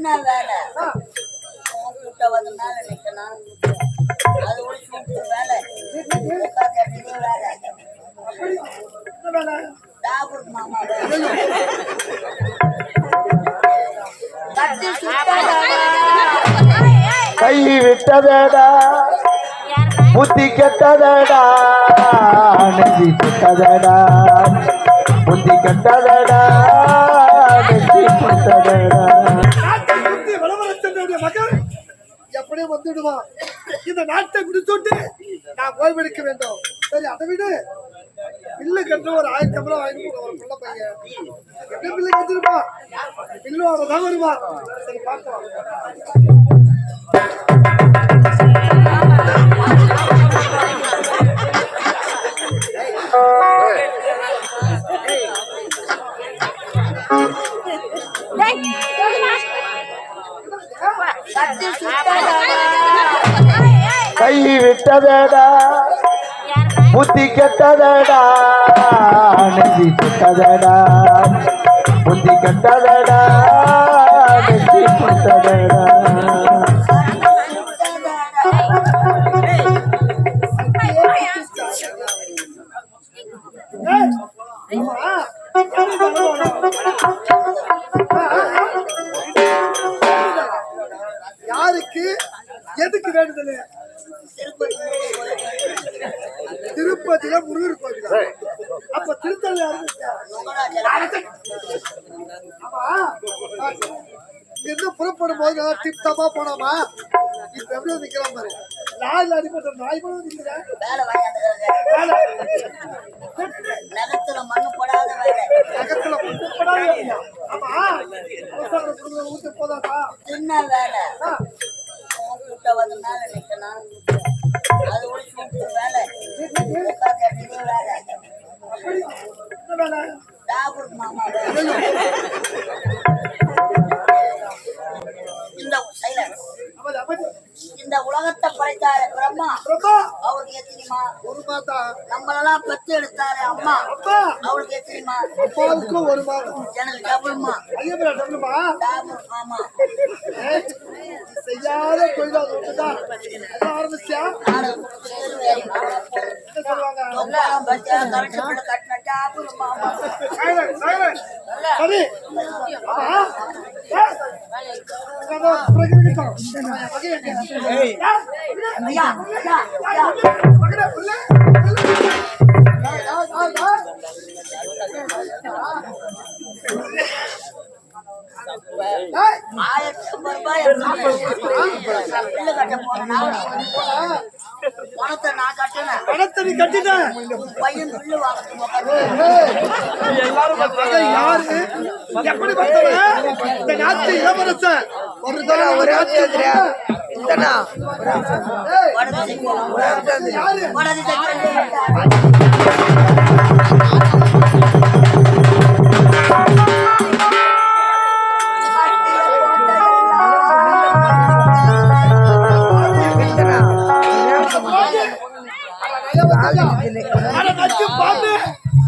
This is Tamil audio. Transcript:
என்ன வேலை. கூட்ட வந்து மேலே நிக்கணும் அது கூட சூட்டு வேலை. வேலை டாபூர் மாமா வேலை. கை விட்டதடா. புத்தி கெட்டதடா. நெஞ்சி சுட்டதடா புத்தி கெட்டதடா. நெஞ்சி சுட்டதடா எப்படியும் வந்துடுவான். இந்த நாட்டை முடிச்சுட்டு நான் ஓய்வெடுக்க வேண்டும். சரி அதை விடு. பில்லு கட்டு ஒரு ஆயிரத்தி ஐம்பது வாங்கி கொடு, ஒரு பிள்ளை பையன். என்ன பில்லு கட்டிருப்பான் பில்லோட தான் வருவான் சரி பார்க்கலாம். கை விட்டதடா. புத்தி கெட்டதடா. நெஞ்சி சுட்டதடா புத்தி கெட்டதடா. நெஞ்சி சுட்டதடா ஏய், எதுக்கு வேண்டுதல்? திருப்பதியில முருகர் கோவில். அப்ப திருத்தல் இங்க புறப்படும் போது டிப் டாப்பா போனாமா? இப்ப எப்படி நிக்கலாம் பாரு. நாயில் அடிப்பட்ட நாய் போல நிக்கிறேன் நகத்துல மண்ணு போடாத பக்கத்துல புறப்படாத இருக்கியா? ஆமா. ஊத்து போதாதா? சின்ன வேலை? வந்து மேல நிக்கணும் அது சூட்டு வேலை. வேலை. டாபூர் மாமா. இந்த சைலன்ஸ் இந்த உலகத்தை படைத்தாரு பிரம்மா. அவருக்கு எத்தனைமா ஒரு மாதா நம்மளெல்லாம் பெத்து எடுத்தாரு அம்மா. அவருக்கு எத்தனைமா அப்பாவுக்கும் ஒரு மாதம். எனக்கு டபுள்மா ஐயப்பா டபுளுமா டாபூர் மாமா. செய்யாத விட்டுதான் அதான் ஆரம்பிச்சியா நாடகம் என்ன பணத்தை நான் கட்டினேன். பணத்தை நீ கட்டிட்ட. பையன் பில்லு வாங்கி உட்காந்து ஏய், மகன் யாரு? எப்படிப்பட்டவன்? இந்த நாட்டு இளவரசன். ஒரு தடவை ஒரு நாட்டு ஏய், வடதி யாரு?